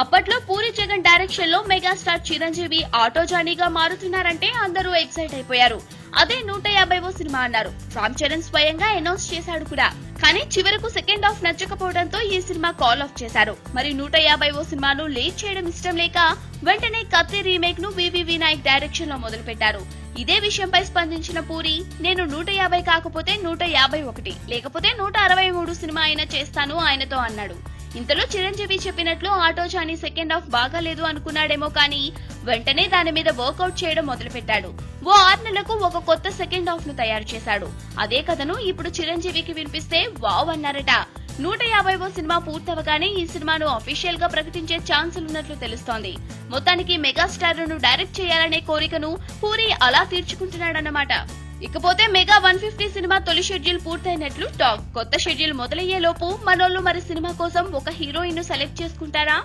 అప్పట్లో పూరి జగన్ డైరెక్షన్లో megastar Chiranjeevi auto జానీగా మారుతున్నారంటే అందరూ ఎక్సైట్ అయిపోయారు. అదే నూట యాభైవో సినిమా అన్నారు. రామ్ చరణ్ స్వయంగా అనౌన్స్ చేశాడు కూడా. కానీ చివరకు సెకండ్ హాఫ్ నచ్చకపోవడంతో ఈ సినిమా కాల్ ఆఫ్ చేశారు. మరి నూట యాభైవో సినిమాను లేట్ చేయడం ఇష్టం లేక వెంటనే కత్తి రీమేక్ను వివి వినాయక్ డైరెక్షన్లో మొదలు పెట్టారు ఇదే విషయంపై స్పందించిన పూరి నేను నూట యాభై కాకపోతే నూట యాభై ఒకటి లేకపోతే నూట అరవై మూడు సినిమా అయినా చేస్తాను ఆయనతో అన్నాడు. ఇంతలో చిరంజీవి చెప్పినట్లు ఆటో జానీ సెకండ్ హాఫ్ బాగాలేదు అనుకున్నాడేమో కానీ వెంటనే దాని మీద వర్కౌట్ చేయడం మొదలుపెట్టాడు. ఓ ఆరు నెలలకు ఒక కొత్త సెకండ్ హాఫ్ను తయారు చేశాడు. అదే కథను ఇప్పుడు చిరంజీవికి వినిపిస్తే వావ్ అన్నారట. నూట యాభైవో సినిమా పూర్తవగానే ఈ సినిమాను అఫీషియల్గా ప్రకటించే ఛాన్సులున్నట్లు తెలుస్తోంది. మొత్తానికి మెగాస్టార్ను డైరెక్ట్ చేయాలనే కోరికను పూరి అలా తీర్చుకుంటున్నాడన్నమాట. ఇకపోతే మెగా వన్ ఫిఫ్టీ సినిమా తొలి షెడ్యూల్ పూర్తయినట్లు టాక్. కొత్త షెడ్యూల్ మొదలయ్యే లోపు మనోళ్ళు మరి సినిమా కోసం ఒక హీరోయిన్ను సెలెక్ట్ చేసుకుంటారా?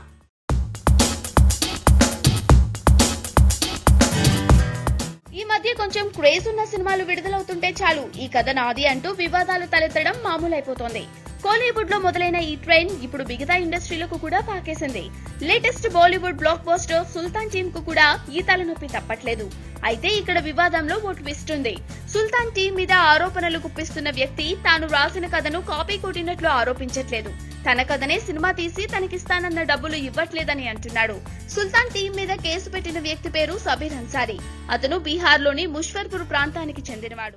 ఈ మధ్య కొంచెం క్రేజ్ ఉన్న సినిమాలు విడుదలవుతుంటే చాలు. ఈ కథ నాది అంటూ వివాదాలు తలెత్తడం మామూలైపోతోంది. కోలీవుడ్లో మొదలైన ఈ ట్రైన్ ఇప్పుడు మిగతా ఇండస్ట్రీలకు కూడా పాకేసింది. Latest Bollywood block buster Sultan టీమ్కు కూడా ఈ తలనొప్పి తప్పట్లేదు. అయితే ఇక్కడ వివాదంలో ఓ ట్విస్ట్ ఉంది. సుల్తాన్ టీం మీద ఆరోపణలు గుప్పిస్తున్న వ్యక్తి తాను రాసిన కథను కాపీ కొట్టినట్లు ఆరోపించట్లేదు. తన కథనే సినిమా తీసి తనకిస్తానన్న డబ్బులు ఇవ్వట్లేదని అంటున్నాడు. సుల్తాన్ టీం మీద కేసు పెట్టిన వ్యక్తి పేరు సబీర్ హన్సారీ అతను బీహార్లోని ముష్ఫర్పూర్ ప్రాంతానికి చెందినవాడు.